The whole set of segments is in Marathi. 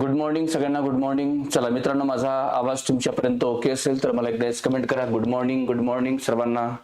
गुड मॉर्निंग सगळ्यांना गुड मॉर्निंग चला मित्रांनो माझा आवाज तुमच्यापर्यंत ओके असेल तर मला एकदा कमेंट करा. गुड मॉर्निंग गुड मॉर्निंग सर्वांना.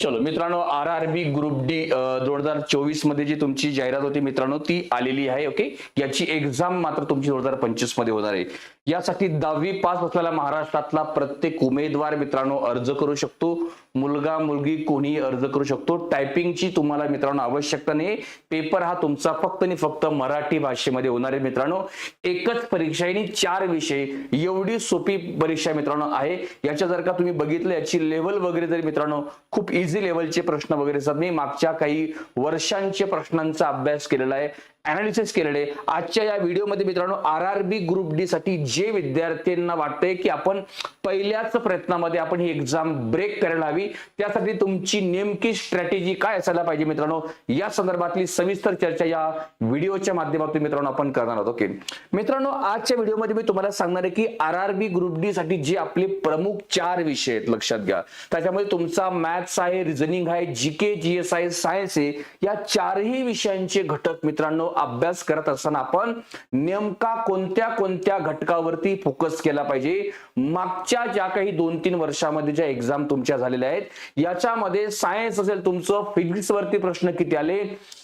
चलो मित्रांनो R R B group D दोन हजार चोवीसमध्ये जी तुमची जाहिरात होती मित्रांनो ती आलेली आहे ओके? याची एक्झाम मात्र तुमची दोन हजार पंचवीसमध्ये होणार आहे. यासाठी दहावी पास असलेला महाराष्ट्रातला प्रत्येक उमेदवार मित्रांनो अर्ज करू शकतो. मुलगा मुलगी कोणीही अर्ज करू शकतो. टायपिंगची तुम्हाला मित्रांनो आवश्यकता नाही पेपर हा तुमचा फक्त आणि फक्त मराठी भाषेमध्ये होणार आहे मित्रांनो. एकच परीक्षा आहे आणि चार विषय. एवढी सोपी परीक्षा मित्रांनो आहे. याच्या जर का तुम्ही बघितलं याची लेवल वगैरे जरी मित्रांनो खूप इझी लेवलचे प्रश्न वगैरे असतात. मी मागच्या काही वर्षांचे प्रश्नांचा अभ्यास केलेला आहे. अनालिसिस केलेले आजच्या या व्हिडिओमध्ये मित्रांनो R R B group D साठी जे विद्यार्थ्यांना वाटतंय की आपण पहिल्याच प्रयत्नामध्ये आपण ही एक्झाम ब्रेक करायला हवी त्यासाठी तुमची नेमकी स्ट्रॅटेजी काय असायला पाहिजे मित्रांनो? या संदर्भातली सविस्तर चर्चा या व्हिडिओच्या माध्यमातून मित्रांनो आपण करणार आहोत ओके मित्रांनो आजच्या व्हिडिओमध्ये मी तुम्हाला सांगणार आहे की R R B group D साठी जे आपले प्रमुख चार विषय आहेत लक्षात घ्या. त्याच्यामध्ये तुमचा मॅथ्स आहे रिझनिंग आहे जी के जी एस आहे सायन्स आहे. या चारही विषयांचे घटक मित्रांनो अभ्यास करत असताना आपण नेमका कोणत्या कोणत्या घटकावरती फोकस केला पाहिजे? मागच्या ज्या काही दोन तीन वर्षामध्ये ज्या एक्झाम तुमच्या झालेल्या आहेत याच्यामध्ये सायन्स असेल तुमचं फिजिक्स वरती प्रश्न किती आले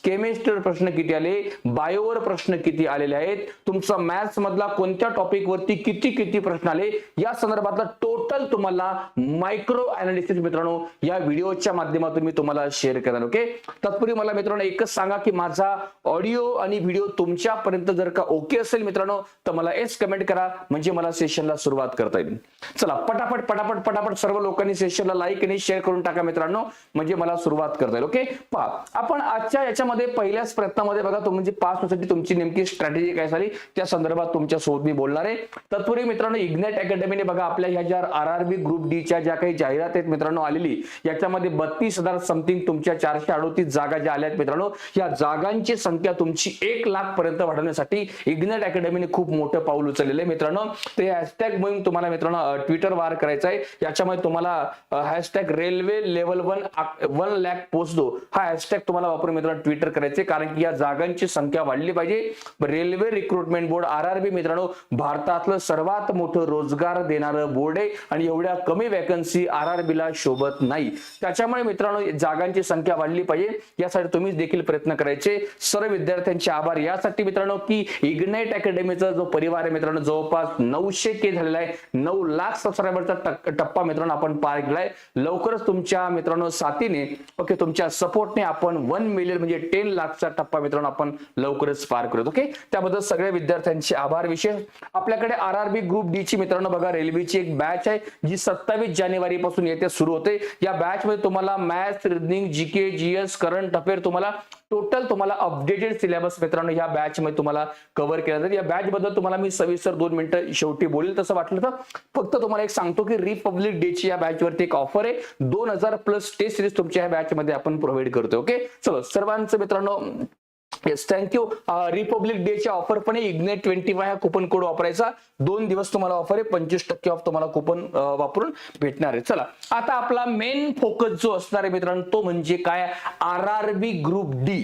केमिस्ट्रीवर प्रश्न किती आले बायोवर प्रश्न किती आलेले आहेत तुमचा मॅथ्स मधला कोणत्या टॉपिक वरती किती किती प्रश्न आले या संदर्भातला टोटल तुम्हाला मायक्रो अनालिसिस मित्रांनो या व्हिडिओच्या माध्यमातून मी तुम्हाला शेअर करणार ओके तत्पूर्वी मला मित्रांनो एकच सांगा की माझा ऑडिओ आणि व्हिडिओ तुमच्यापर्यंत जर का ओके असेल मित्रांनो तर मला एस कमेंट करा. म्हणजे मला सेशनला सुरुवात करता येईल. चला पटापट पटापट पटापट सर्व लोकांनी सेशनला लाईक आणि शेअर करून टाका मित्रांनो. म्हणजे मला सुरुवात करता येईल ओके पहा आपण आजच्या याच्यामध्ये पहिल्याच प्रयत्नामध्ये बघा तो पास होण्यासाठी तुमची नेमकी स्ट्रॅटेजी काय झाली त्या संदर्भात तुमच्यासोबत मी बोलणार आहे. तत्पूर्वी मित्रांनो इग्नेट अकॅडमीने बघा आपल्या ह्या ज्या आर आर बी ग्रुप डीच्या ज्या काही जाहिरात आहेत मित्रांनो आलेली याच्यामध्ये बत्तीस हजार समथिंग तुमच्या चारशे अडोतीस जागा ज्या आल्या आहेत मित्रांनो या जागांची संख्या तुमची एक लाख पर्यंत वाढवण्यासाठी इग्नेट अकॅडमीने खूप मोठं पाऊल उचललेलं आहे. मित्रांनो ते हॅशटॅग मोहीम तुम्हाला मित्रांनो ट्विटर वार करायचं आहे याच्यामध्ये तुम्हाला hashtag railway level one one lakh पोचतो हा हॅशटॅग तुम्हाला वापरून मित्रांनो ट्विटर करायचे कारण की या जागांची संख्या वाढली पाहिजे. Railway recruitment board R R B मित्रांनो भारतातलं सर्वात मोठं रोजगार देणारं बोर्ड आहे. आणि एवढ्या कमी वॅकन्सी आर आर बीला शोभत नाही. त्याच्यामुळे मित्रांनो जागांची संख्या वाढली पाहिजे. यासाठी तुम्ही देखील प्रयत्न करायचे. सर्व विद्यार्थ्यांचे आभार. यासाठी मित्रांनो की इग्नाइट अकॅडमीचा जो परिवार आहे मित्रांनो जवळपास नऊशे के झालेला आहे. नऊ लाख सबस्क्रायबरचा टप्पा मित्रांनो आपण पार केलाय. लवकरच तुमच्या मित्रांनो साथीने ओके तुमच्या सपोर्टने आपण वन मिलियन म्हणजे टेन लाखचा टप्पा मित्रांनो आपण लवकरच पार करतो ओके? त्याबद्दल सगळ्या विद्यार्थ्यांचे आभार विशेष. आपल्याकडे R R B group D ची मित्रांनो बघा रेल्वेची एक बॅच आहे जी सत्तावीस जानेवारी पासून येते सुरू होते. या बॅच मध्ये तुम्हाला maths reasoning GK GS current affair तुम्हाला टोटल तुम्हाला अपडेटेड सिलेबस मित्रांनो या बॅच मध्ये तुम्हाला कव्हर केला जाईल. या बॅच बद्दल तुम्हाला मी सविस्तर दोन मिनिटं शेवटी बोलेल तसं वाटलं तर. फक्त तुम्हाला एक सांगतो की रिपब्लिक डे ची या बॅच वरती एक ऑफर आहे. दोन हजार प्लस टेस्ट सिरीज तुमच्या या बॅच मध्ये आपण प्रोव्हाइड करतो ओके चलो सर्वांचं मित्रांनो येस थँक्यू रिपब्लिक डेच्या ऑफर पण इग्नेट ट्वेंटी फाय हा कुपन कोड वापरायचा. दोन दिवस तुम्हाला ऑफर आहे. पंचवीस टक्के ऑफ तुम्हाला कुपन वापरून भेटणार आहे. चला आता आपला मेन फोकस जो असणार आहे मित्रांनो तो म्हणजे काय? R R B group D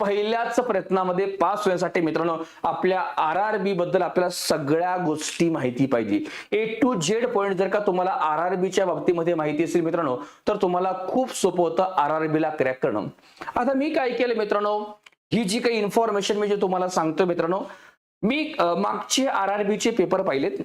पहिल्याच प्रयत्नामध्ये पास होण्यासाठी मित्रांनो आपल्या आर आर बी बद्दल आपल्याला सगळ्या गोष्टी माहिती पाहिजे. ए टू झेड पॉईंट जर का तुम्हाला आर आर बीच्या बाबतीमध्ये माहिती असेल मित्रांनो तर तुम्हाला खूप सोपं होतं आर आर बीला क्रॅक करणं. आता मी काय केलं मित्रांनो ही जी काही इन्फॉर्मेशन मी जे तुम्हाला सांगतो मित्रांनो मी मागचे आर आर बीचे पेपर पाहिलेत.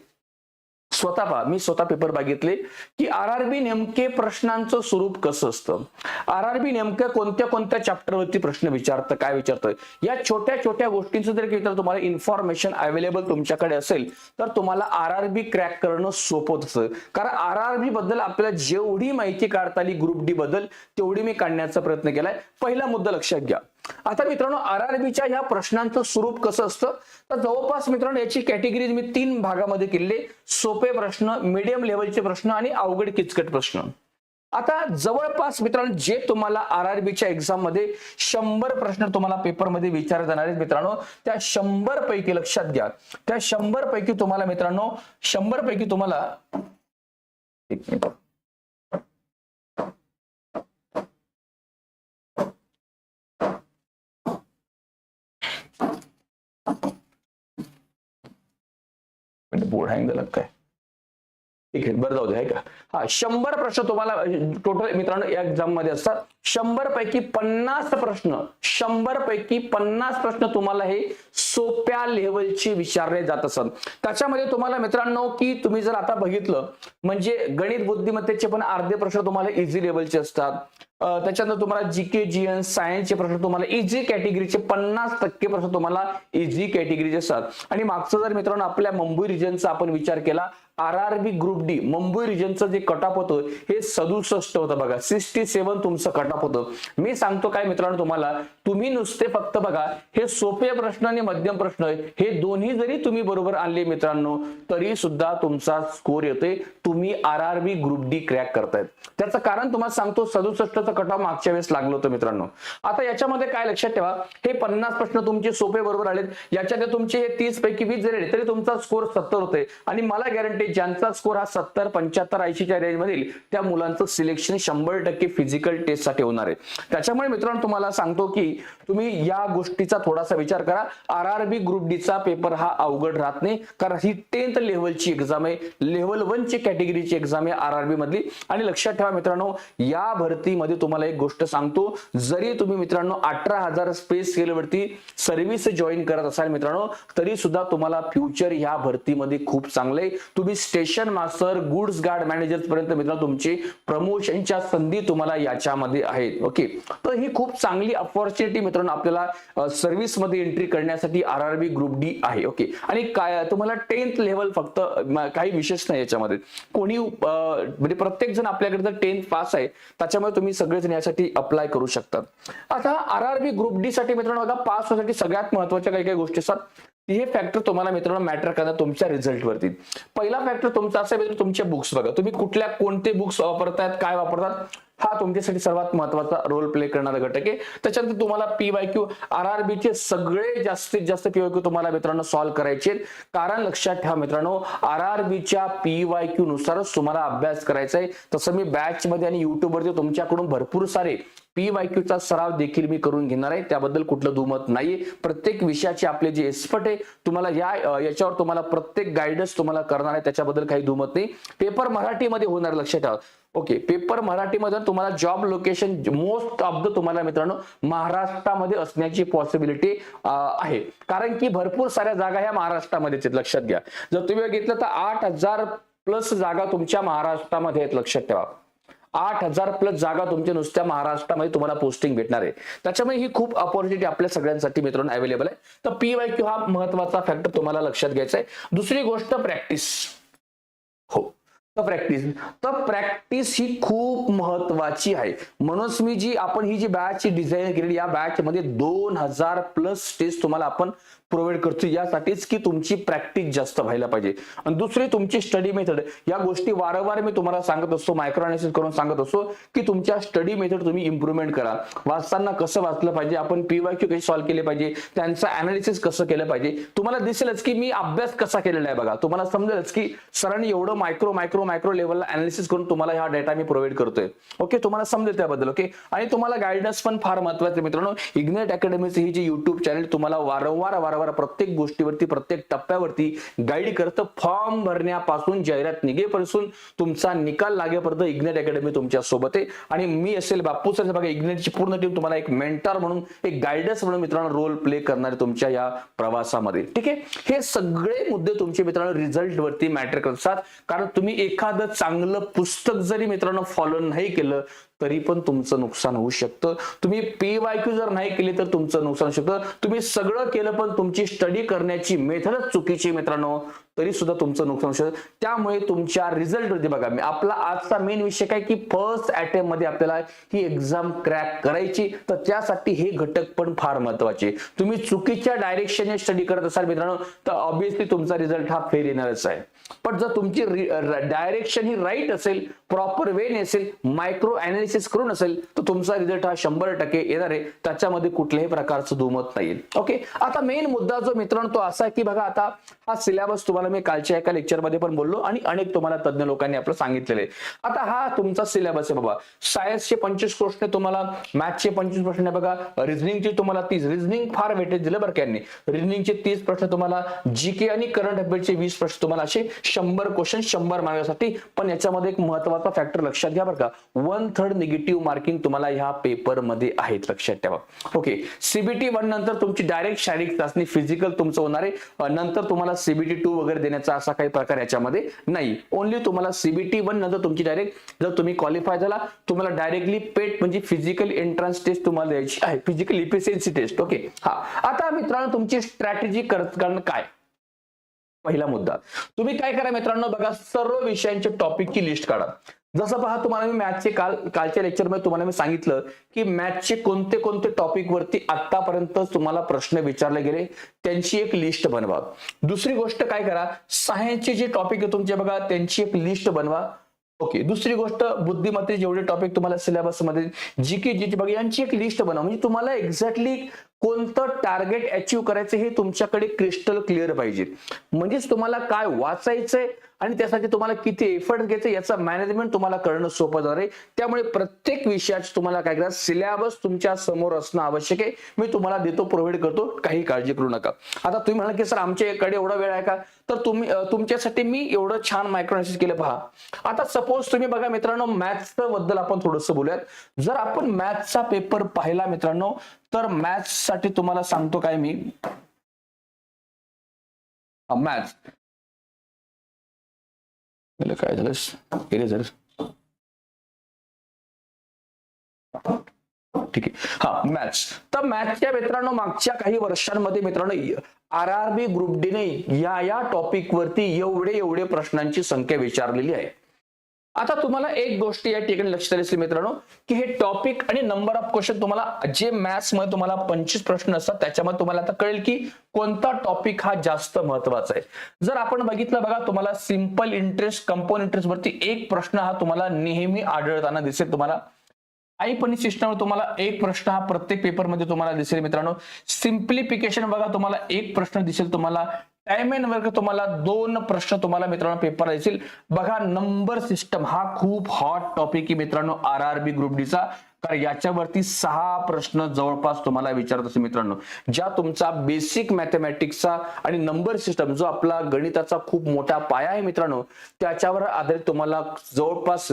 स्वतः पहा मी स्वतः पेपर बघितले की आर आर बी नेमके प्रश्नांचं स्वरूप कसं असतं? आर आर बी नेमक्या कोणत्या कोणत्या चॅप्टरवरती प्रश्न विचारतं काय विचारतं? या छोट्या छोट्या गोष्टींचं जर जर तुम्हाला इन्फॉर्मेशन अवेलेबल तुमच्याकडे असेल तर तुम्हाला आर आर बी क्रॅक करणं सोपं असतं कारण आर आर बी बद्दल आपल्याला जेवढी माहिती काढता आली ग्रुप डी बद्दल तेवढी मी काढण्याचा प्रयत्न केलाय. पहिला मुद्दा लक्षात घ्या. आता मित्रांनो आर आर बीच्या ह्या प्रश्नांचं स्वरूप कसं असतं? तर जवळपास मित्रांनो याची कॅटेगरीज मी तीन भागामध्ये केले सोपे प्रश्न मीडियम लेवलचे प्रश्न आणि अवघड किचकट प्रश्न. आता जवळपास मित्रांनो जे तुम्हाला आर आर बीच्या एक्झाममध्ये शंभर प्रश्न तुम्हाला पेपरमध्ये विचारले जाणार आहेत मित्रांनो त्या शंभर पैकी लक्षात घ्या. त्या शंभर पैकी तुम्हाला मित्रांनो शंभर पैकी तुम्हाला एक मिनिट. मिनिट बोर्ड हँग झालं काय ठीक आहे बरं जाऊ दे का? हा शंभर प्रश्न तुम्हाला टोटल मित्रांनो या एक्झाममध्ये असतात. शंभर पैकी पन्नास प्रश्न शंभर पैकी पन्नास प्रश्न तुम्हाला हे सोप्या लेवलचे विचारले जात असत. त्याच्यामध्ये तुम्हाला मित्रांनो की तुम्ही जर आता बघितलं म्हणजे गणित बुद्धिमत्तेचे पण अर्धे प्रश्न तुम्हाला इझी लेवलचे असतात. त्याच्यानंतर तुम्हाला जी के जी एन सायन्सचे प्रश्न तुम्हाला इझी कॅटेगरीचे पन्नास टक्के प्रश्न तुम्हाला इझी कॅटेगरीचे असतात. आणि मागचं जर मित्रांनो आपल्या मुंबई रिजनचा आपण विचार केला R R B group D Mumbai रिजनचं जे कटअप होतं हे सदुसष्ट होतं बघा. सिक्स्टी सेवन तुमचं कटअप होतं. मी सांगतो काय मित्रांनो तुम्हाला तुम्ही नुसते फक्त बघा हे सोपे प्रश्न आणि मध्यम प्रश्न हे दोन्ही जरी तुम्ही बरोबर आणले मित्रांनो तरी सुद्धा तुमचा स्कोर येतोय. तुम्ही R R B group D crack करतायत. त्याचं कारण तुम्हाला सांगतो सदुसष्टचं कटअप मागच्या वेळेस लागलं होतं मित्रांनो. आता याच्यामध्ये काय लक्षात ठेवा हे पन्नास प्रश्न तुमचे सोपे बरोबर आलेत. याच्यात तुमचे हे तीस पैकी वीस जरी आले तरी तुमचा स्कोर सत्तर होते आणि मला गॅरंटी ज्यांचा स्कोर हा सत्तर पंच्याहत्तर ऐंशीच्या रेंजमधील त्या मुलांचं सिलेक्शन शंभर टक्के फिजिकल टेस्टसाठी होणार आहे. त्याच्यामुळे मित्रांनो तुम्हाला सांगतो की तुम्ही या गोष्टीचा थोडासा विचार करा. आर आर बी ग्रुप डीचा पेपर हा अवघड राहत नाही. कारण ही टेन्थ लेव्हलची एक्झाम आहे. लेव्हल वन ची कॅटेगरीची एक्झाम आहे आर आर बी मधली. आणि लक्षात ठेवा मित्रांनो या भरतीमध्ये तुम्हाला एक गोष्ट सांगतो. जरी तुम्ही मित्रांनो अठरा हजार स्पेस वरती सर्व्हिस जॉईन करत असाल मित्रांनो तरी सुद्धा तुम्हाला फ्युचर या भरतीमध्ये खूप चांगले तुम्ही station master goods guard manager पर्यंत मित्रांनो तुमची प्रमोशनच्या संधी तुम्हाला याच्यामध्ये आहेत ओके तर ही खूप चांगली अपॉर्च्युनिटी मित्रांनो आपल्याला सर्व्हिसमध्ये एंट्री करण्यासाठी R R B group D आहे ओके आणि काय तुम्हाला टेन्थ लेवल फक्त काही विशेष नाही याच्यामध्ये. कोणी म्हणजे प्रत्येक जण आपल्याकडे जर टेन्थ पास आहे त्याच्यामुळे तुम्ही सगळेजण यासाठी अप्लाय करू शकतात आता R R B group D साठी मित्रांनो बघा पास होण्यासाठी सगळ्यात महत्त्वाच्या काही काही गोष्टी असतात. हे फॅक्टर तुम्हाला मित्रांनो मॅटर करतात तुमच्या रिझल्टवरती पहिला फॅक्टर तुमचा असा आहे तुमचे बुक्स बघा. तुम्ही कुठल्या कोणते बुक्स वापरतायत काय वापरतात हा तुमच्यासाठी सर्वात महत्त्वाचा रोल प्ले करणारा घटक आहे. त्याच्यानंतर तुम्हाला P Y Q R R B चे सगळे जास्तीत जास्त पी वाय क्यू तुम्हाला मित्रांनो सॉल्व्ह करायचे आहेत. कारण लक्षात ठेवा मित्रांनो आर आर बीच्या पी वाय क्यू नुसारच तुम्हाला अभ्यास करायचा आहे. तसं मी बॅच मध्ये आणि युट्यूबवरती तुमच्याकडून भरपूर सारे पी वाय चा सराव देखील मी करून घेणार आहे. त्याबद्दल कुठलं दुमत नाहीये. प्रत्येक विषयाचे आपले जे एक्सपर्ट आहे तुम्हाला या याच्यावर तुम्हाला प्रत्येक गायडन्स तुम्हाला करणार आहे. त्याच्याबद्दल काही दुमत नाही. पेपर मराठीमध्ये होणार लक्षात ठेवा. ओके पेपर मराठीमध्ये तुम्हाला job location most of the तुम्हाला मित्रांनो महाराष्ट्रामध्ये असण्याची पॉसिबिलिटी आहे. कारण की भरपूर साऱ्या जागा ह्या महाराष्ट्रामध्येच आहेत लक्षात घ्या. जर तुम्ही बघितलं तर आठ हजार प्लस जागा तुमच्या महाराष्ट्रामध्ये आहेत लक्षात ठेवा. आठ हजार प्लस जागा तुमच्या नुसत्या महाराष्ट्रामध्ये तुम्हाला पोस्टिंग भेटणार आहे. त्याच्यामुळे ही खूप अपॉर्च्युनिटी आपल्या सगळ्यांसाठी मित्रांनो अवेलेबल आहे. तर पी वाय क्यू हा महत्त्वाचा फॅक्टर तुम्हाला लक्षात घ्यायचा आहे. दुसरी गोष्ट प्रॅक्टिस हो. तर प्रॅक्टिस तर प्रॅक्टिस ही खूप महत्वाची आहे. म्हणूनच मी जी आपण ही जी बॅच डिझाईन केलेली या बॅच मध्ये दोन हजार प्लस टेस्ट तुम्हाला आपण प्रोव्हाइड करतो यासाठीच की तुमची प्रॅक्टिस जास्त व्हायला पाहिजे. आणि दुसरी तुमची स्टडी मेथड या गोष्टी वारंवार मी तुम्हाला सांगत असतो मायक्रो अनालिसिस करून सांगत असतो की तुमच्या स्टडी मेथड तुम्ही इम्प्रुव्हमेंट करा. वाचताना कसं वाचलं पाहिजे? आपण पीवाय क्यू कशी सॉल्व्ह केले पाहिजे? त्यांचं अनालिसिस कसं केलं पाहिजे? तुम्हाला दिसेलच की मी अभ्यास कसा केलेला आहे बघा. तुम्हाला समजेलच की सरांनी एवढं मायक्रो मायक्रो मायक्रो लेवलला अनालिसिस करून तुम्हाला हा डेटा मी प्रोव्हाइड करतोय. ओके तुम्हाला समजेल त्याबद्दल ओके आणि तुम्हाला गायडन्स पण फार महत्वाचं मित्रांनो. इग्नेट अकॅडमीचं ही जी युट्यूब चॅनल तुम्हाला वारंवार वारंवार प्रत्येक गोष्टीवरती प्रत्येक टप्प्यावरती गाईड करतं फॉर्म भरण्यापासून जाहिरात निघेपासून तुमचा निकाल लागेपर्यंत इग्नेट अकॅडमी तुमच्यासोबत आहे. आणि मी असेल बापू सर बघा इग्नेटची पूर्ण टीम तुम्हाला एक मेंटर म्हणून एक गायडन्स म्हणून मित्रांनो रोल प्ले करणार तुमच्या या प्रवासामध्ये. ठीक आहे? हे सगळे मुद्दे तुमचे मित्रांनो रिझल्ट वरती मॅटर करतात. कारण तुम्ही एखादं चांगलं पुस्तक जरी मित्रांनो फॉलो नाही केलं तरी पण तुमचं नुकसान होऊ शकतं. तुम्ही पी वाय क्यू जर नाही केली तर तुमचं नुकसान होऊ शकतं. तुम्ही सगळं केलं पण तुमची स्टडी करण्याची मेथडच चुकीची मित्रांनो. तरी सुद्धा तुमचं नुकसान होऊ शकतं. त्यामुळे तुमच्या रिझल्ट बघा. मी आपला आजचा मेन विषय काय की फर्स्ट अटेम्प्टमध्ये आपल्याला ही एक्झाम क्रॅक करायची. तर त्यासाठी हे घटक पण फार महत्त्वाचे. तुम्ही चुकीच्या डायरेक्शनने स्टडी करत असाल मित्रांनो तर ऑब्विसली तुमचा रिझल्ट हा फेल येणारच आहे. पण जर तुमची डायरेक्शन ही राईट असेल प्रॉपर वे असेल मायक्रो अनालिसिस करून असेल तर तुमचा रिझल्ट हा शंभर टक्के येणार आहे. त्याच्यामध्ये कुठल्याही प्रकारचं दुमत नाही. ओके आता मेन मुद्दा जो मित्रांनो तो असा आहे की बघा आता हा सिलेबस तुम्हाला मी कालच्या एका लेक्चरमध्ये पण बोललो आणि अनेक तुम्हाला तज्ञ लोकांनी आपलं सांगितलेले आता हा तुमचा सिलेबस आहे बाबा. सायन्सचे पंचवीस प्रश्न तुम्हाला मॅथ्सचे पंचवीस प्रश्न आहे बघा. रिझनिंगचे तुम्हाला तीस. रिझनिंग फार वेटेज दिलं बरं यांनी. रिझनिंगचे तीस प्रश्न तुम्हाला जी के आणि करंट अफेअरचे वीस प्रश्न तुम्हाला असे शंभर क्वेश्चन शंभर मार्कासाठी पण याच्यामध्ये एक महत्त्वाचा फॅक्टर लक्षात घ्या बरं का. वन थर्ड निगेटिव्ह मार्किंग तुम्हाला ह्या पेपरमध्ये आहेत लक्षात ठेवा. ओके सीबीटी वन नंतर तुमची डायरेक्ट शारीरिक चाचणी फिजिकल तुमचं होणार आहे. नंतर तुम्हाला सीबीटी टू वगैरे देण्याचा असा काही प्रकार याच्यामध्ये नाही. ओनली तुम्हाला सीबीटी वन नंतर तुमची डायरेक्ट जर तुम्ही क्वालिफाय झाला तुम्हाला डायरेक्टली पेट म्हणजे फिजिकल एंट्रन्स टेस्ट तुम्हाला द्यायची आहे. फिजिकल इफिशियन्सी टेस्ट ओके हा. आता मित्रांनो तुमची स्ट्रॅटेजी करणं काय? पहिला मुद्दा. तुम्ही काय करा मित्रांनो? बघा सर्व विषयांचे टॉपिकची लिस्ट काढा. जसं पहा तुम्हाला मी मॅथचे काल कालच्या लेक्चरमध्ये तुम्हाला मी सांगितलं की मॅथचे कोणते कोणते टॉपिक वरती आतापर्यंत तुम्हाला प्रश्न विचारले गेले त्यांची एक लिस्ट बनवा. दुसरी गोष्ट काय करा सायन्सचे जे टॉपिक आहे तुमचे बघा त्यांची एक लिस्ट बनवा. ओके दुसरी गोष्ट बुद्धिमत्ते जेवढे टॉपिक तुम्हाला सिलेबसमध्ये जी के जी बघा यांची एक लिस्ट बनवा. म्हणजे तुम्हाला एक्झॅक्टली कोणतं टार्गेट अचीव्ह करायचं हे तुमच्याकडे क्रिस्टल क्लिअर पाहिजे. म्हणजेच तुम्हाला काय वाचायचंय आणि त्यासाठी तुम्हाला किती एफर्ट घ्यायचं याचा मॅनेजमेंट तुम्हाला करणं सोपं जाणार आहे. त्यामुळे प्रत्येक विषयाची तुम्हाला काय करा सिलेबस तुमच्यासमोर असणं आवश्यक आहे. मी तुम्हाला देतो प्रोव्हाइड करतो काही काळजी करू नका. आता तुम्ही म्हणाल की सर आमच्याकडे एवढा वेळ आहे का? तर तुम्ही तुमच्यासाठी मी एवढं छान मायक्रोनायसिस केलं पहा. आता सपोज तुम्ही बघा मित्रांनो मॅथ्सबद्दल आपण थोडंसं बोलूयात. जर आपण मॅथ्सचा पेपर पाहिला मित्रांनो तर मॅथ्ससाठी तुम्हाला सांगतो काय मी. मॅथ्स काय झालं इरेझर ठीक आहे. हा मॅथ्स तर मॅथ्सच्या मित्रांनो मागच्या काही वर्षांमध्ये मित्रांनो आर आर बी ग्रुप डीने या या टॉपिक वरती एवढे एवढे प्रश्नांची संख्या विचारलेली आहे. आता तुम्हाला एक गोष्ट या ठिकाणी लक्षात आली असेल मित्रांनो की हे टॉपिक आणि नंबर ऑफ क्वेश्चन तुम्हाला जे मॅथ्समध्ये तुम्हाला पंचवीस प्रश्न असतात त्याच्यामध्ये तुम्हाला आता कळेल की कोणता टॉपिक हा जास्त महत्त्वाचा आहे. जर आपण बघितलं बघा तुम्हाला सिंपल इंटरेस्ट कंपाऊंड इंटरेस्ट वरती एक प्रश्न हा तुम्हाला नेहमी आढळताना दिसेल तुम्हाला. आई पण सिस्टम तुम्हाला एक प्रश्न हा प्रत्येक पेपरमध्ये तुम्हाला दिसेल मित्रांनो. सिम्प्लिफिकेशन बघा तुम्हाला एक प्रश्न दिसेल तुम्हाला. एम एन वर्ग तुम्हाला दोन प्रश्न तुम्हाला मित्रांनो पेपर येतील बघा नंबर सिस्टम हा खूप हॉट टॉपिक आहे मित्रांनो आर आर बी ग्रुप डीचा कारण याच्यावरती सहा प्रश्न जवळपास तुम्हाला विचारत असेल मित्रांनो. ज्या तुमचा बेसिक मॅथमॅटिक्सचा आणि नंबर सिस्टम जो आपला गणिताचा खूप मोठा पाया आहे मित्रांनो त्याच्यावर आधारित तुम्हाला जवळपास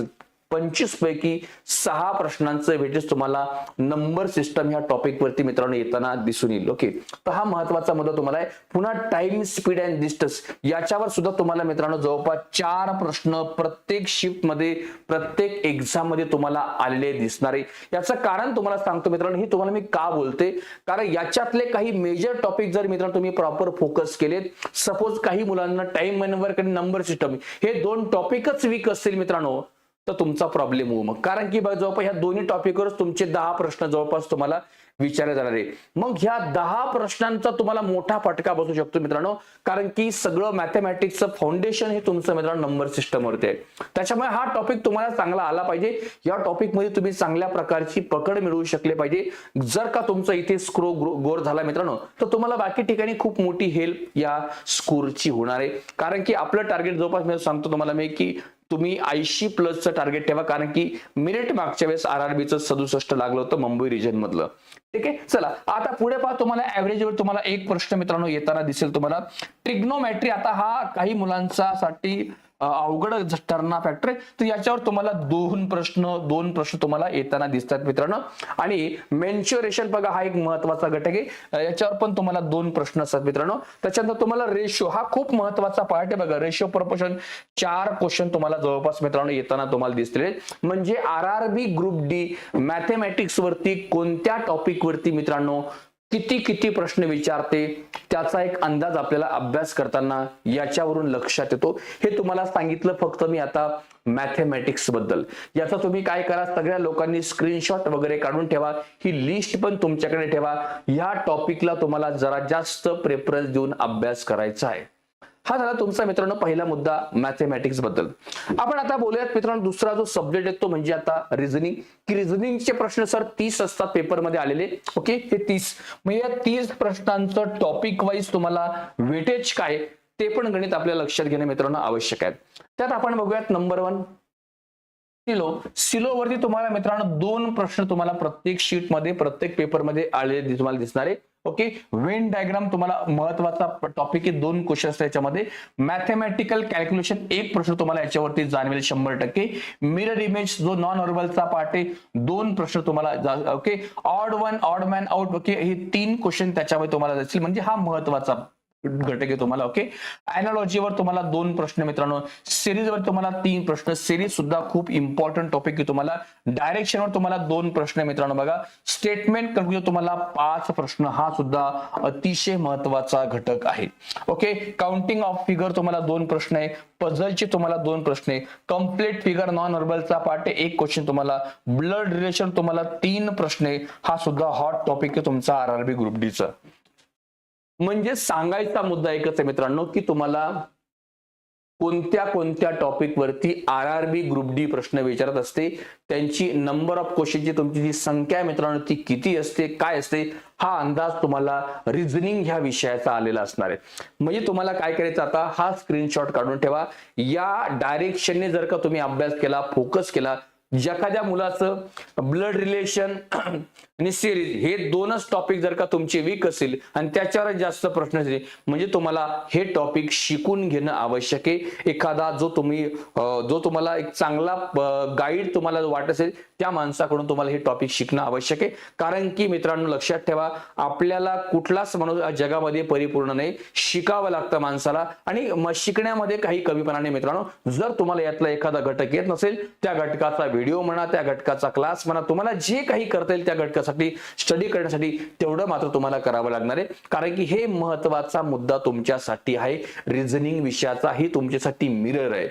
पंचवीस पैकी सहा प्रश्नांचं वेटेज तुम्हाला नंबर सिस्टम ह्या टॉपिक वरती मित्रांनो येताना दिसून येईल ओके तर हा महत्त्वाचा मुद्दा तुम्हाला आहे. पुन्हा टाइम स्पीड अँड डिस्टन्स याच्यावर सुद्धा तुम्हाला मित्रांनो जवळपास चार प्रश्न प्रत्येक शिफ्टमध्ये प्रत्येक एक्झाममध्ये तुम्हाला आलेले दिसणार आहे. याचं कारण तुम्हाला सांगतो मित्रांनो हे तुम्हाला मी का बोलते? कारण याच्यातले काही मेजर टॉपिक जर मित्रांनो तुम्ही प्रॉपर फोकस केलेत सपोज काही मुलांना टाइम मॅनवर्क आणि नंबर सिस्टम हे दोन टॉपिकच वीक असतील मित्रांनो. तर तुमचा प्रॉब्लेम होऊ. मग कारण की जवळपास ह्या दोन्ही टॉपिकवरच तुमचे दहा प्रश्न जवळपास तुम्हाला विचारले जाणार आहे. मग ह्या दहा प्रश्नांचा तुम्हाला मोठा फटका बसू शकतो मित्रांनो. कारण की सगळं मॅथमॅटिक्सचं फाउंडेशन हे तुमचं मित्रांनो नंबर सिस्टमवरती आहे. त्याच्यामुळे हा टॉपिक तुम्हाला चांगला आला पाहिजे. या टॉपिकमध्ये तुम्ही चांगल्या प्रकारची पकड मिळवू शकले पाहिजे. जर का तुमचा इथे स्क्रो गोर झाला मित्रांनो तर तुम्हाला बाकी ठिकाणी खूप मोठी हेल्प या स्कोरची होणार आहे. कारण की आपलं टार्गेट जवळपास मी सांगतो तुम्हाला मी की तुम्ही ऐंशी प्लसचं टार्गेट ठेवा कारण की मिनिट मागच्या वेळेस आर आरआरबीचं सदुसष्ट लागलं होतं मुंबई रिजन मधलं. ठीक आहे? चला आता पुढे पहा तुम्हाला ऍव्हरेज वर तुम्हाला एक प्रश्न मित्रांनो येताना दिसेल तुम्हाला. ट्रिग्नोमॅट्री आता हा काही मुलांचा साठी अवघड ठरणार फॅक्टर आहे तर याच्यावर तुम्हाला दोन प्रश्न दोन प्रश्न तुम्हाला येताना दिसतात मित्रांनो. आणि मेन्च्युरेशन बघा हा एक महत्त्वाचा घटक आहे. याच्यावर पण तुम्हाला दोन प्रश्न असतात मित्रांनो. त्याच्यानंतर तुम्हाला रेशो हा खूप महत्त्वाचा पार्ट आहे बघा. रेशो प्रपोर्शन चार क्वेश्चन तुम्हाला जवळपास मित्रांनो येताना तुम्हाला दिसतील. म्हणजे R R B group D mathematics वरती कोणत्या टॉपिक वरती मित्रांनो किती किती प्रश्न विचारते त्याचा एक अंदाज आपल्याला अभ्यास करताना याच्यावरून लक्षात येतो. हे तुम्हाला सांगितलं फक्त मी आता मॅथेमॅटिक्सबद्दल. याचा तुम्ही काय करा सगळ्या लोकांनी स्क्रीनशॉट वगैरे काढून ठेवा ही लिस्ट पण तुमच्याकडे ठेवा. या टॉपिकला तुम्हाला जरा जास्त प्रेफरन्स देऊन अभ्यास करायचा आहे. हा झाला तुमचा मित्रांनो पहिला मुद्दा मॅथमॅटिक्सबद्दल. आपण आता बोलूयात मित्रांनो दुसरा जो सब्जेक्ट आहे तो म्हणजे आता रिझनिंग की रिझनिंगचे प्रश्न सर तीस असतात पेपरमध्ये आलेले. ओके हे तीस. म्हणजे या तीस प्रश्नांचं टॉपिक वाईज तुम्हाला वेटेज काय ते पण गणित आपल्या लक्षात घेणे मित्रांनो आवश्यक आहे. त्यात आपण बघूयात नंबर वन सिलो सिलोवरती तुम्हाला मित्रांनो दोन प्रश्न तुम्हाला प्रत्येक शीटमध्ये प्रत्येक पेपरमध्ये आलेले तुम्हाला दिसणार आहे. ओके? वेन डायग्राम तुम्हाला महत्त्वाचा टॉपिक आहे दोन क्वेश्चन त्याच्यामध्ये मॅथमॅटिकल कॅल्क्युलेशन एक प्रश्न तुम्हाला याच्यावरती जाणवेल शंभर टक्के. मिरर इमेज जो नॉन ऑर्बलचा पार्ट आहे दोन प्रश्न तुम्हाला okay? Odd one odd man out okay? हे तीन क्वेश्चन त्याच्यामध्ये तुम्हाला जातील म्हणजे हा महत्त्वाचा घटक आहे तुम्हाला ओके अॅनॉलॉजीवर तुम्हाला दोन प्रश्न मित्रांनो. सिरीजवर तुम्हाला तीन प्रश्न. सिरीज सुद्धा खूप इम्पॉर्टंट टॉपिक आहे तुम्हाला. डायरेक्शनवर तुम्हाला दोन प्रश्न मित्रांनो बघा. स्टेटमेंट कन्क्लुजन तुम्हाला पाच प्रश्न हा सुद्धा अतिशय महत्त्वाचा घटक आहे. ओके काउंटिंग ऑफ फिगर तुम्हाला दोन प्रश्न आहे. पझलचे तुम्हाला दोन प्रश्न आहे. कंप्लीट फिगर नॉन अर्बलचा पार्ट आहे. एक क्वेश्चन तुम्हाला. ब्लड रिलेशन तुम्हाला तीन प्रश्न आहे. हा सुद्धा हॉट टॉपिक आहे तुमचा आर आर बी ग्रुप डीचा म्हणजे सांगायचा मुद्दा एकच आहे मित्रांनो की तुम्हाला कोणत्या कोणत्या टॉपिकवरती R R B group D प्रश्न विचारत असते त्यांची नंबर ऑफ क्वेश्चनची तुमची जी संख्या आहे मित्रांनो ती किती असते काय असते हा अंदाज तुम्हाला रिझनिंग ह्या विषयाचा आलेला असणार आहे. म्हणजे तुम्हाला काय करायचं आता हा स्क्रीनशॉट काढून ठेवा. या डायरेक्शनने जर का तुम्ही अभ्यास केला फोकस केला एखाद्या मुलाचं ब्लड रिलेशन आणि सिरीज हे दोनच टॉपिक जर का तुमचे वीक असेल आणि त्याच्यावर जास्त प्रश्न असतील म्हणजे तुम्हाला हे टॉपिक शिकून घेणं आवश्यक आहे. एखादा जो तुम्ही जो तुम्हाला एक चांगला गाईड तुम्हाला वाटत असेल त्या माणसाकडून तुम्हाला हे टॉपिक शिकणं आवश्यक आहे. कारण की मित्रांनो लक्षात ठेवा आपल्याला कुठलाच माणूस जगामध्ये परिपूर्ण नाही. शिकावं लागतं माणसाला. आणि शिकण्यामध्ये काही कमीपणा नाही मित्रांनो जर तुम्हाला यातला एखादा घटक येत नसेल त्या घटकाचा व्हिडिओ म्हणा त्या घटकाचा क्लास म्हणा तुम्हाला जे काही करता येईल त्या घटकासाठी स्टडी करण्यासाठी तेवढं मात्र तुम्हाला करावं लागणार आहे. कारण की हे महत्त्वाचा मुद्दा तुमच्यासाठी आहे. रिझनिंग विषयाचा ही तुमच्यासाठी मिरर आहे.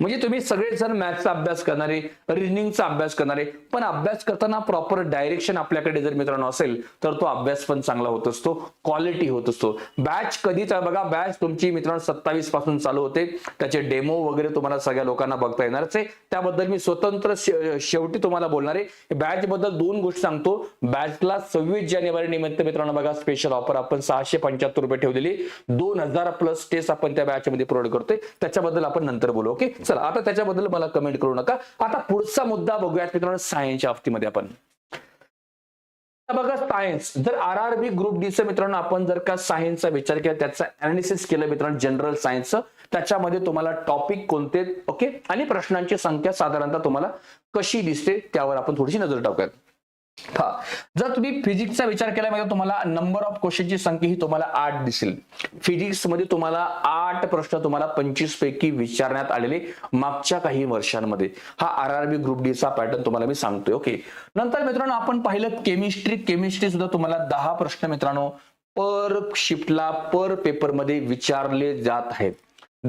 म्हणजे तुम्ही सगळेजण मॅथचा अभ्यास करणारे रिझनिंगचा अभ्यास करणारे पण अभ्यास करताना प्रॉपर डायरेक्शन आपल्याकडे जर मित्रांनो असेल तर तो अभ्यास पण चांगला होत असतो. क्वालिटी होत असतो. बॅच कधीच बघा बॅच तुमची मित्रांनो सत्तावीसपासून चालू होते. त्याचे डेमो वगैरे तुम्हाला सगळ्या लोकांना बघता येणारच आहे. त्याबद्दल मी स्वतंत्र शेवटी तुम्हाला बोलणार आहे. बॅच बद्दल दोन गोष्टी सांगतो. बॅचला सव्वीस जानेवारी निमित्त मित्रांनो बघा स्पेशल ऑफर आपण सहाशे पंच्याहत्तर रुपये ठेवलेली. दोन हजार प्लस टेस्ट आपण त्या बॅच मध्ये प्रोव्हाइड करतोय. त्याच्याबद्दल आपण नंतर बोलू ओके चला आता त्याच्याबद्दल मला कमेंट करू नका. आता पुढचा मुद्दा बघूयात मित्रांनो सायन्सच्या बाबतीमध्ये आपण. बघा सायन्स जर R R B group D मित्रांनो आपण जर का सायन्सचा विचार केला त्याचा अनालिसिस केलं मित्रांनो जनरल सायन्सचं त्याच्यामध्ये तुम्हाला टॉपिक कोणते ओके आणि प्रश्नांची संख्या साधारणतः तुम्हाला कशी दिसते त्यावर आपण थोडीशी नजर टाकूयात. हा. जर तुम्ही फिजिक्सचा विचार केला म्हणजे तुम्हाला नंबर ऑफ क्वेश्चनची संख्या ही तुम्हाला आठ दिसेल. फिजिक्समध्ये तुम्हाला आठ प्रश्न तुम्हाला पंचवीस पैकी विचारण्यात आलेले मागच्या काही वर्षांमध्ये. हा R R B group D चा पॅटर्न तुम्हाला मी सांगतोय ओके नंतर मित्रांनो आपण पाहिलं केमिस्ट्री केमिस्ट्री सुद्धा तुम्हाला दहा प्रश्न मित्रांनो पर शिफ्टला पर पेपरमध्ये विचारले जात आहेत.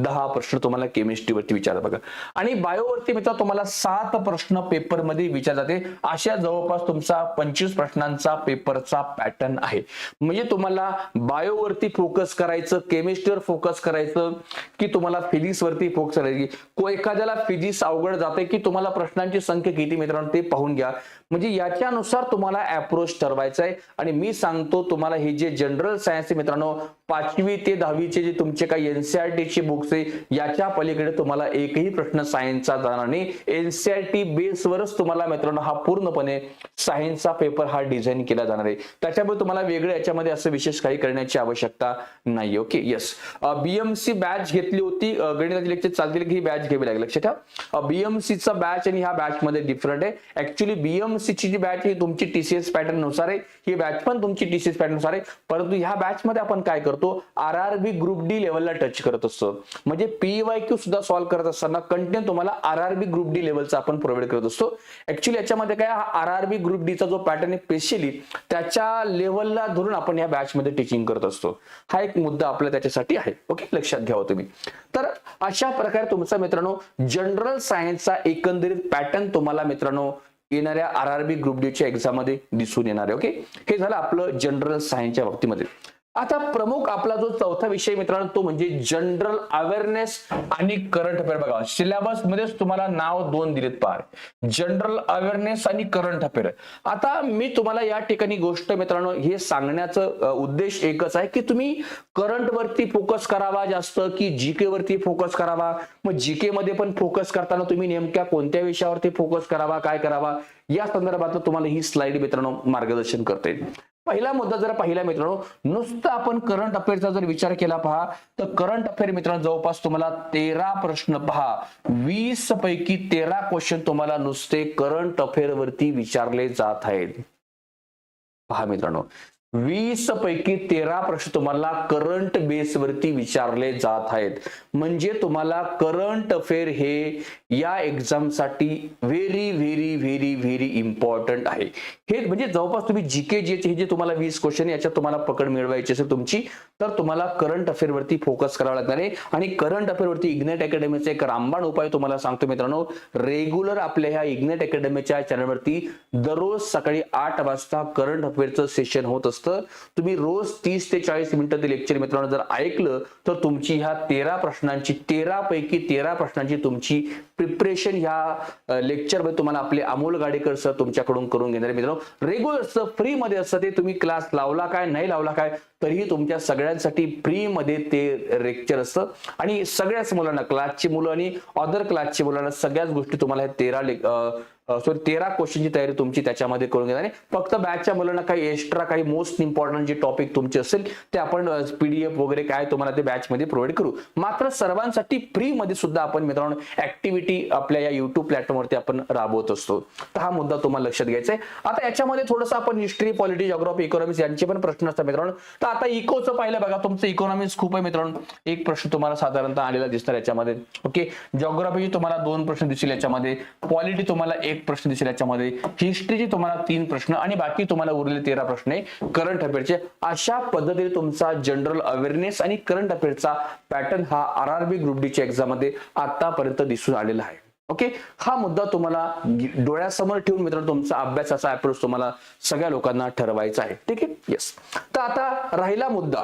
दहा प्रश्न तुम्हाला केमिस्ट्रीवरती विचारतात बघा. आणि बायोवरती मित्र तुम्हाला सात प्रश्न पेपरमध्ये विचार जाते अशा जवळपास तुमचा पंचवीस प्रश्नांचा पेपरचा पॅटर्न आहे. म्हणजे तुम्हाला बायोवरती फोकस करायचं केमिस्ट्रीवर फोकस करायचं की तुम्हाला फिजिक्स वरती फोकस करायची. को एखाद्याला फिजिक्स अवघड जाते की तुम्हाला प्रश्नांची संख्या किती मित्रांनो ते पाहून घ्या. म्हणजे याच्यानुसार तुम्हाला अप्रोच ठरवायचा आहे आणि मी सांगतो तुम्हाला हे जे जनरल सायन्स मित्रांनो पाचवी ते दहावीचे जे तुमचे काही एनसीआरटीचे बुक्स आहे याच्या पलीकडे तुम्हाला एकही प्रश्न सायन्सचा जाणार नाही. एनसीआरटी बेसवरच तुम्हाला मित्रांनो हा पूर्णपणे सायन्सचा पेपर हा डिझाईन केला जाणार आहे. त्याच्यामुळे तुम्हाला वेगळं याच्यामध्ये असं विशेष काही करण्याची आवश्यकता नाही ओके येस बीएमसी बॅच घेतली होती. गणिताची लेक्चर चालतील ही बॅच घ्यावी लागेल? लक्षात ठेवा. बीएमसीचा बॅच आणि ह्या बॅच मध्ये डिफरंट आहे. ऍक्च्युली बीएम बीएमसी जी बॅच ही तुमची टीसीएस पॅटर्ननुसार आहे. ही बॅच पण तुमची टीसीएस पॅटर्ननुसार आहे. परंतु ह्या बॅच मध्ये आपण काय करतो? R R B group D लेवलला टच करत असतो. म्हणजे पीवाय क्यू सुद्धा सॉल्व्ह करत असताना कंटेंट तुम्हाला R R B group D लेवलचा आपण प्रोव्हाइड करत असतो. ऍक्च्युली याच्यामध्ये काय हा आर आर बी ग्रुप डीचा जो पॅटर्न आहे स्पेशली त्याच्या लेवलला धरून आपण या बॅच मध्ये टीचिंग करत असतो. हा एक मुद्दा आपल्या त्याच्यासाठी आहे. ओके लक्षात घ्यावा हो तुम्ही. तर अशा प्रकारे तुमचा मित्रांनो जनरल सायन्सचा एकंदरीत पॅटर्न तुम्हाला मित्रांनो येणाऱ्या R R B group D च्या एक्झाममध्ये दिसून येणार आहे ओके हे झालं आपलं जनरल सायन्सच्या बाबतीमध्ये. आता प्रमुख आपला जो चौथा विषय मित्रांनो तो म्हणजे जनरल अवेअरनेस आणि करंट अफेअर. बघा सिलेबस मध्येच तुम्हाला नाव दोन दिलेत पार. जनरल अवेअरनेस आणि करंट अफेअर. आता मी तुम्हाला या ठिकाणी गोष्ट मित्रांनो हे सांगण्याचं उद्देश एकच आहे की तुम्ही करंट वरती फोकस करावा जास्त की जीके वरती फोकस करावा? मग जीके मध्ये पण फोकस करताना तुम्ही नेमक्या कोणत्या विषयावरती फोकस करावा काय करावा? या संदर्भात तुम्हाला ही स्लाइड मित्रांनो मार्गदर्शन करते. पहिला मुद्दा जर पाहिला मित्रांनो नुसतं आपण करंट अफेअरचा जर विचार केला पहा तर करंट अफेअर मित्रांनो जवळपास तुम्हाला तेरा प्रश्न पहा. वीस पैकी तेरा क्वेश्चन तुम्हाला नुसते करंट अफेअर वरती विचारले जात आहेत. पहा मित्रांनो वीस पैकी तेरा प्रश्न तुम्हाला करंट बेसवरती विचारले जात आहेत. म्हणजे तुम्हाला करंट अफेअर हे या एक्झामसाठी very very very very important आहे. हे म्हणजे जवळपास तुम्ही जी के जे हे जे तुम्हाला वीस क्वेश्चन याच्यात तुम्हाला पकड मिळवायची असेल तुमची तर तुम्हाला करंट अफेअरवरती फोकस करावा लागणार आहे. आणि करंट अफेअरवरती इग्नेट अकॅडमीचा एक रामबाण उपाय तुम्हाला सांगतो मित्रांनो. रेग्युलर आपल्या ह्या इग्नेट अकॅडमीच्या चॅनलवरती दररोज सकाळी आठ वाजता करंट अफेअरचं सेशन होत असतं. तुम्ही रोज तीस ते चाळीस मिनिटं ते लेक्चर मित्रांनो जर ऐकलं तर तुमची ह्या तेरा प्रश्नांची तेरा पैकी तेरा प्रश्नांची तुमची प्रिपरेशन ह्या लेक्चरमध्ये तुम्हाला आपले अमोल गाडेकर सर तुमच्याकडून करून घेणार मित्रांनो. रेग्युलर फ्री मध्ये असतं ते तुम्ही क्लास लावला काय नाही लावला काय तरीही तुमच्या सगळ्यांसाठी फ्री मध्ये ते लेक्चर असतं. आणि सगळ्याच मुलांना क्लासची मुलं आणि अदर क्लासची मुलांना सगळ्याच गोष्टी तुम्हाला तेरा सॉरी तेरा क्वेश्चनची तयारी तुमची त्याच्यामध्ये करून घेणार. आहे फक्त बॅचच्या मुलांना काही एक्स्ट्रा काही मोस्ट इम्पॉर्टंट जे टॉपिक तुमचे असेल ते आपण पीडीएफ वगैरे काय तुम्हाला ते बॅचमध्ये प्रोव्हाइड करू. मात्र सर्वांसाठी फ्री मध्ये सुद्धा आपण मित्रांनो ऍक्टिव्हिटी आपल्या या युट्यूब प्लॅटफॉर्मवरती आपण राबवत असतो. तर हा मुद्दा तुम्हाला लक्षात घ्यायचा आहे. आता याच्यामध्ये थोडंसं आपण हिस्ट्री पॉलिटी जॉग्राफी इकॉनॉमिक्स यांचे पण प्रश्न असतात मित्रांनो. तर आता इकोचं पाहिलं बघा तुमचं इकॉनॉमिक्स खूप आहे मित्रांनो. एक प्रश्न तुम्हाला साधारणतः आलेला दिसणार याच्यामध्ये. ओके जिओग्राफीचे तुम्हाला दोन प्रश्न दिसतील याच्यामध्ये. पॉलिटी तुम्हाला एक प्रश्न दिसेल याच्यामध्ये. हिस्ट्रीचे तुम्हाला तीन प्रश्न आणि बाकी तुम्हाला उरलेले तेरा प्रश्न आहे. करंट अफेअरचे अशा पद्धतीने तुमचा जनरल अवेअरनेस आणि करंट अफेअरचा पॅटर्न हा आर आर बी ग्रुप डीच्या एक्झाममध्ये आतापर्यंत दिसून आलेला आहे. ओके हा मुद्दा तुम्हाला डोळ्यासमोर ठेवून मित्रांनो तुमचा अभ्यासाचा अप्रोच तुम्हाला सगळ्या लोकांना ठरवायचा आहे. ठीक आहे? येस तर आता राहिला मुद्दा.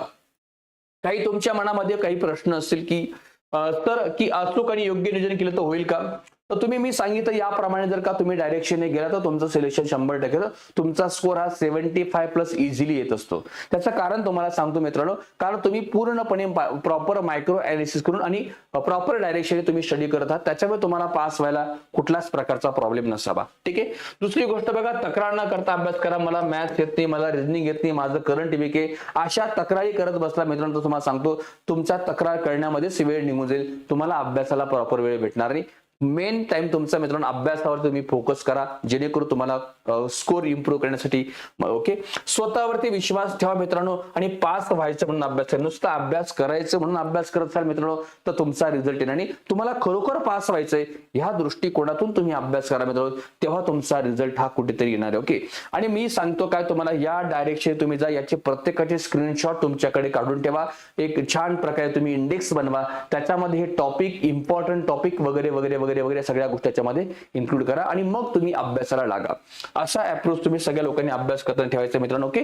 काही तुमच्या मनामध्ये काही प्रश्न असतील की तर की अचूक आणि योग्य नियोजन केलं तर होईल का? तर तुम्ही मी सांगितलं याप्रमाणे जर का तुम्ही डायरेक्शनने गेला तर तुमचं सिलेक्शन शंभर टक्के तुमचा स्कोर हा सेव्हन्टी फाय प्लस इझिली येत असतो. त्याचं कारण तुम्हाला सांगतो मित्रांनो कारण तुम्ही पूर्णपणे प्रॉपर मायक्रो अनालिसिस करून आणि प्रॉपर डायरेक्शनने तुम्ही स्टडी करत आहात. त्याच्यामुळे तुम्हाला पास व्हायला कुठलाच प्रकारचा प्रॉब्लेम नसावा. ठीक आहे? दुसरी गोष्ट बघा तक्रार न करता अभ्यास करा. मला मॅथ्स येत नाही मला रिजनिंग येत नाही माझं करंट वीक आहे. अशा तक्रारी करत बसला मित्रांनो तुम्हाला सांगतो तुमचा तक्रार करण्यामध्येच वेळ निघून जाईल. तुम्हाला अभ्यासाला प्रॉपर वेळ भेटणार नाही. मेन टाइम तुमचा मित्रांनो अभ्यासावर तुम्ही फोकस करा जेणेकरून तुम्हाला स्कोर इम्प्रूव्ह करण्यासाठी ओके स्वतःवरती विश्वास ठेवा मित्रांनो आणि पास व्हायचं म्हणून अभ्यास करा. नुसता अभ्यास करायचं म्हणून अभ्यास करत असाल मित्रांनो तर तुमचा रिझल्ट येणार आणि तुम्हाला खरोखर पास व्हायचंय ह्या दृष्टिकोनातून तुम्ही अभ्यास करा मित्रांनो तेव्हा तुमचा रिझल्ट हा कुठेतरी येणार आहे ओके आणि मी सांगतो काय तुम्हाला या डायरेक्शन तुम्ही जा याचे प्रत्येकाचे स्क्रीनशॉट तुमच्याकडे काढून ठेवा. एक छान प्रकारे तुम्ही इंडेक्स बनवा. त्याच्यामध्ये हे टॉपिक इम्पॉर्टंट टॉपिक वगैरे वगैरे वगैरे वगैरे वगैरे सगळ्या गोष्टी त्याच्यामध्ये इन्क्लूड करा आणि मग तुम्ही अभ्यासाला लागा. असा अप्रोच तुम्ही सगळ्या लोकांनी अभ्यास करताना ठेवायचा मित्रांनो ओके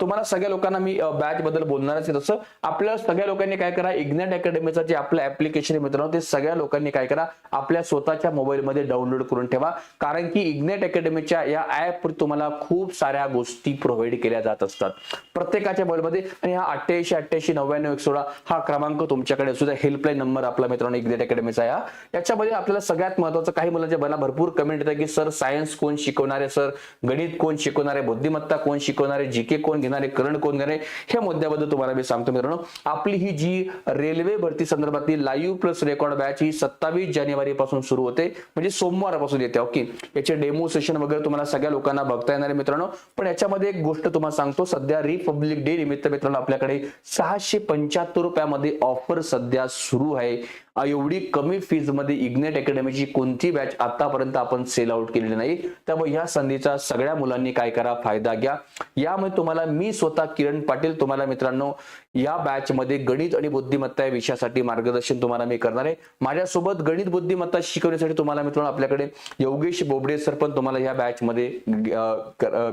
तुम्हाला सगळ्या लोकांना मी बॅच बद्दल बोलणारच आहे तसं. आपल्या सगळ्या लोकांनी काय करा इग्नेट अकॅडमीचं जे आपलं ऍप्लिकेशन आहे मित्रांनो ते सगळ्या लोकांनी काय करा आपल्या स्वतःच्या मोबाईलमध्ये डाउनलोड करून ठेवा. कारण की इग्नेट अकॅडमीच्या या ऍपवर तुम्हाला खूप साऱ्या गोष्टी प्रोव्हाइड केल्या जात असतात. प्रत्येकाच्या मोबाईलमध्ये आणि हा अठ्ठ्याऐंशी अठ्ठ्याऐंशी नव्याण्णव एक सोळा हा क्रमांक तुमच्याकडे सुद्धा हेल्पलाईन नंबर आपला मित्रांनो इग्नेट अकॅडमीचा या. याच्यामध्ये आपल्याला सगळ्यात महत्वाचं काही मुलांच्या मला भरपूर कमेंट येतात की सर सायन्स कोण शिकवणारे? सर गणित कोण शिकवणारे? बुद्धिमत्ता कोण शिकवणारे? जीके कोण घेणारे? करंट कोण घेणारे? हे मुद्द्याबद्दल तुम्हाला मी सांगतो मित्रांनो. आपली ही जी रेल्वे भरती संदर्भातली लाईव्ह प्लस रेकॉर्ड बॅच ही सत्तावीस जानेवारी पासून सुरू होते. म्हणजे सोमवारपासून येते ओके? याचे डेमो सेशन वगैरे तुम्हाला सगळ्या लोकांना बघता येणार आहे मित्रांनो. पण याच्यामध्ये एक गोष्ट तुम्हाला सांगतो. सध्या रिपब्लिक डे निमित्त मित्रांनो आपल्याकडे सहाशे पंच्याहत्तर रुपयामध्ये ऑफर सध्या सुरू आहे. एवढी कमी फीजमध्ये इग्नेट अकॅडमीची कोणती बॅच आतापर्यंत आपण सेल आउट केलेली नाही? त्यामुळे ह्या संधीचा सगळ्या मुलांनी काय करा फायदा घ्या. यामध्ये तुम्हाला मी स्वतः किरण पाटील तुम्हाला मित्रांनो या बॅच मध्ये गणित आणि बुद्धिमत्ता या विषयासाठी मार्गदर्शन तुम्हाला मी करणार आहे. माझ्यासोबत गणित बुद्धिमत्ता शिकवण्यासाठी तुम्हाला मित्रांनो आपल्याकडे योगेश बोबडे सर पण तुम्हाला या बॅच मध्ये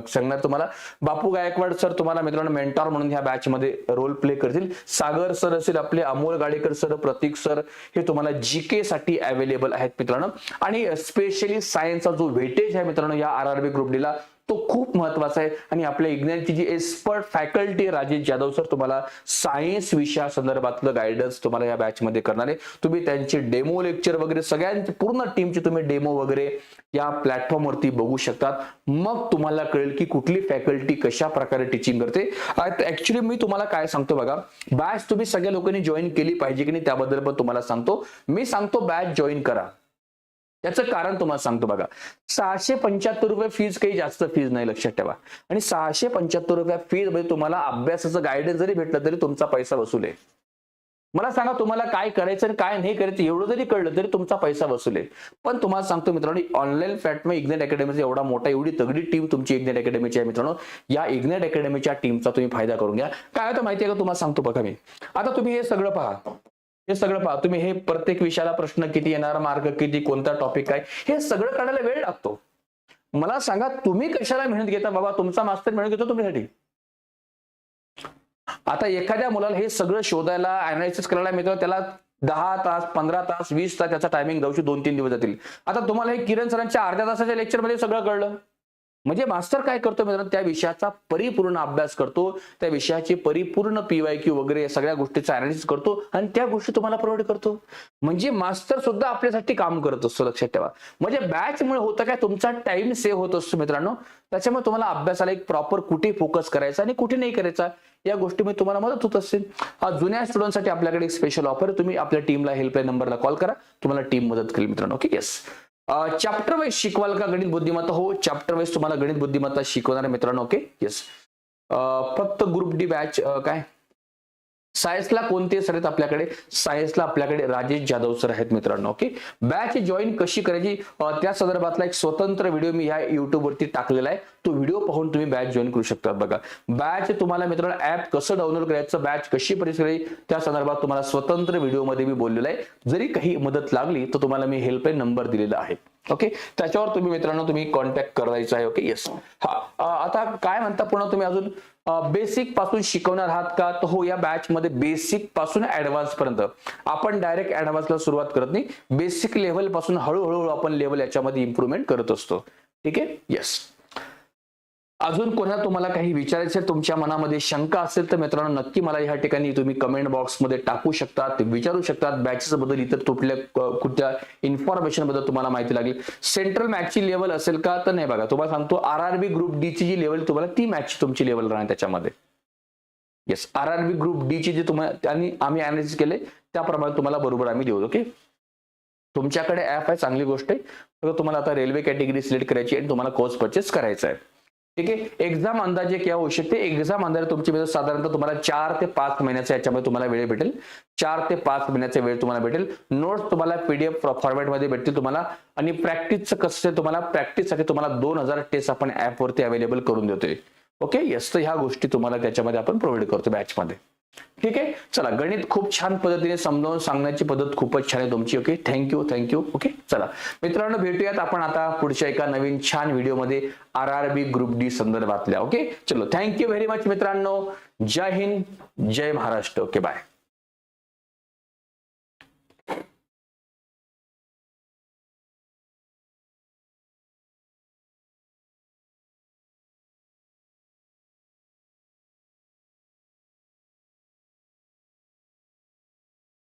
सांगणार तुम्हाला. बापू गायकवाड सर तुम्हाला मित्रांनो मेंटॉर म्हणून ह्या बॅच मध्ये रोल प्ले करतील. सागर सर असेल आपले अमोल गाडेकर सर प्रतीक सर हे तुम्हाला जी के साठी अवेलेबल आहेत मित्रांनो. आणि स्पेशली सायन्सचा जो वेटेज आहे मित्रांनो या आर आर बी ग्रुप डीला तो खूप महत्त्वाचा आहे. आणि आपल्या इग्नॅनची जी expert faculty Rajesh Jadhav sir तुम्हाला सायन्स विषया संदर्भातलं गायडन्स तुम्हाला या बॅचमध्ये करणार आहे. तुम्ही त्यांचे डेमो लेक्चर वगैरे सगळ्यांची पूर्ण टीमचे तुम्ही डेमो वगैरे या प्लॅटफॉर्मवरती बघू शकतात. मग तुम्हाला कळेल की कुठली फॅकल्टी कशा प्रकारे टीचिंग करते. ऍक्च्युली मी तुम्हाला काय सांगतो बघा. बॅच तुम्ही सगळ्या लोकांनी जॉईन केली पाहिजे की नाही त्याबद्दल पण तुम्हाला सांगतो. मी सांगतो बॅच जॉईन करा. त्याचं कारण तुम्हाला सांगतो बघा. सहाशे पंच्याहत्तर रुपये फीज काही जास्त फीज नाही लक्षात ठेवा. आणि सहाशे पंच्याहत्तर रुपये फीजमध्ये म्हणजे तुम्हाला अभ्यासाचं गायडन्स जरी भेटलं तरी तुमचा पैसा वसूल आहे. मला सांगा तुम्हाला काय करायचं आणि काय नाही करायचं एवढं जरी कळलं तरी तुमचा पैसा वसूल आहे. पण तुम्हाला सांगतो मित्रांनो ऑनलाईन प्लॅटफॉर्म इग्नेट अकॅडमीचा एवढा मोठा एवढी तगडी टीम तुमची इग्नेट अकॅडमीची आहे मित्रांनो. या इग्नेट अकॅडमीच्या टीमचा तुम्ही फायदा करून घ्या. काय होतं माहिती आहे का? तुम्हाला सांगतो बघा मी. आता तुम्ही हे सगळं पहा. हे सगळं पहा तुम्ही हे प्रत्येक विषयाला प्रश्न किती येणार मार्ग किती कोणता टॉपिक काय हे सगळं काढायला वेळ लागतो. मला सांगा तुम्ही कशाला मेहनत घेता? बाबा तुमचा मास्तर मेहनत घेतो तुमच्यासाठी. आता एखाद्या मुलाला हे सगळं शोधायला अनालिसिस करायला मिळतं त्याला दहा तास पंधरा तास वीस तास त्याचा टायमिंग जाऊ दोन तीन दिवस जातील. आता तुम्हाला हे किरण सरांच्या अर्ध्या तासाच्या लेक्चरमध्ये सगळं कळलं. म्हणजे मास्टर काय करतो मित्रांनो? त्या विषयाचा परिपूर्ण अभ्यास करतो त्या विषयाची परिपूर्ण पीवाय क्यू वगैरे या सगळ्या गोष्टीचा अनालिसिस करतो आणि त्या गोष्टी तुम्हाला प्रोव्हाइड करतो. म्हणजे मास्टर सुद्धा आपल्यासाठी काम करत असतो लक्षात ठेवा. म्हणजे बॅच मुळे होतं काय? तुमचा टाइम सेव्ह होत असतो मित्रांनो. त्याच्यामुळे तुम्हाला अभ्यासाला एक प्रॉपर कुठे फोकस करायचा आणि कुठे नाही करायचा या गोष्टीमध्ये तुम्हाला मदत होत असेल हा जुन्या स्टुडंटसाठी आपल्याकडे एक स्पेशल ऑफर आहे. तुम्ही आपल्या टीमला हेल्पलाईन नंबरला कॉल करा. तुम्हाला टीम मदत करेल मित्रांनो. ओके येस चॅप्टर वाईज शिकवाल का गणित बुद्धिमत्ता? हो चॅप्टर वाईज तुम्हाला गणित बुद्धिमत्ता शिकवणार मित्रांनो ओके येस फक्त ग्रुप डी बॅच काय? सायन्सला कोणते सर आहेत आपल्याकडे? सायन्सला आपल्याकडे राजेश जाधव सर आहेत मित्रांनो ओके? बॅच जॉईन कशी करायची? त्या संदर्भातला एक स्वतंत्र व्हिडिओ मी ह्या युट्यूबवरती टाकलेला आहे. तो व्हिडिओ पाहून तुम्ही बॅच जॉईन करू शकता बघा. बॅच तुम्हाला मित्रांनो ऍप कसं डाउनलोड करायचं बॅच कशी परिस्थिती करायची त्या संदर्भात तुम्हाला स्वतंत्र व्हिडिओमध्ये मी बोललेलं आहे. जरी काही मदत लागली तर तुम्हाला मी हेल्पलाईन नंबर दिलेला आहे. ओके त्याच्यावर तुम्ही मित्रांनो तुम्ही कॉन्टॅक्ट करायचं आहे ओके येस हा आता काय म्हणता पुन्हा तुम्ही अजून? बेसिकपासून शिकवणार आहात का? तर हो या बॅच मध्ये बेसिकपासून ऍडव्हान्स पर्यंत. आपण डायरेक्ट ऍडव्हान्सला सुरुवात करत नाही. बेसिक लेवलपासून हळूहळू आपण लेवल याच्यामध्ये इम्प्रुव्हमेंट करत असतो. ठीक आहे? येस अजून कोणा तुम्हाला काही विचारायचं तुमच्या मनामध्ये शंका असेल तर मित्रांनो नक्की मला या ठिकाणी तुम्ही कमेंट बॉक्समध्ये टाकू शकतात विचारू शकतात. बॅचेस बद्दल इतर कुठल्या कुठल्या इन्फॉर्मेशनबद्दल तुम्हाला माहिती लागेल. सेंट्रल मॅचची लेवल असेल का? तर नाही बघा. तुम्हाला सांगतो R R B group D ची जी लेवल तुम्हाला ती मॅच तुमची लेवल राहणार त्याच्यामध्ये. Yes R R B group D ची जी तुम्हाला आणि आम्ही अनालिसिस केले त्याप्रमाणे तुम्हाला बरोबर आम्ही देऊ ओके तुमच्याकडे ऍप आहे चांगली गोष्ट आहे. तुम्हाला आता रेल्वे कॅटेगरी सिलेक्ट करायची आणि तुम्हाला कोर्स परचेस करायचा आहे. ठीक आहे? एक्झाम अंदाजे क्या होऊ शकते? एक्झाम अंदाजे तुमची म्हणजे साधारणतः तुम्हाला चार ते पाच महिन्याचा याच्यामध्ये तुम्हाला वेळ भेटेल. चार ते पाच महिन्याचा वेळ तुम्हाला भेटेल. नोट्स तुम्हाला पीडीएफ फॉर्मॅटमध्ये भेटतील तुम्हाला. आणि प्रॅक्टिसचं कसं तुम्हाला? प्रॅक्टिससाठी तुम्हाला दोन हजार टेस्ट आपण ऍपवरती अवेलेबल करून देतोय. ओके येस तर ह्या गोष्टी तुम्हाला त्याच्यामध्ये आपण प्रोव्हाइड करतो बॅचमध्ये ठीक आहे? चला गणित खूप छान पद्धतीने समजावून सांगण्याची पद्धत खूपच छान आहे तुमची ओके थँक्यू थँक्यू ओके चला मित्रांनो भेटूयात आपण आता पुढच्या एका नवीन छान व्हिडिओमध्ये R R B group D संदर्भातल्या ओके चलो थँक्यू व्हेरी मच मित्रांनो. जय हिंद जय महाराष्ट्र ओके बाय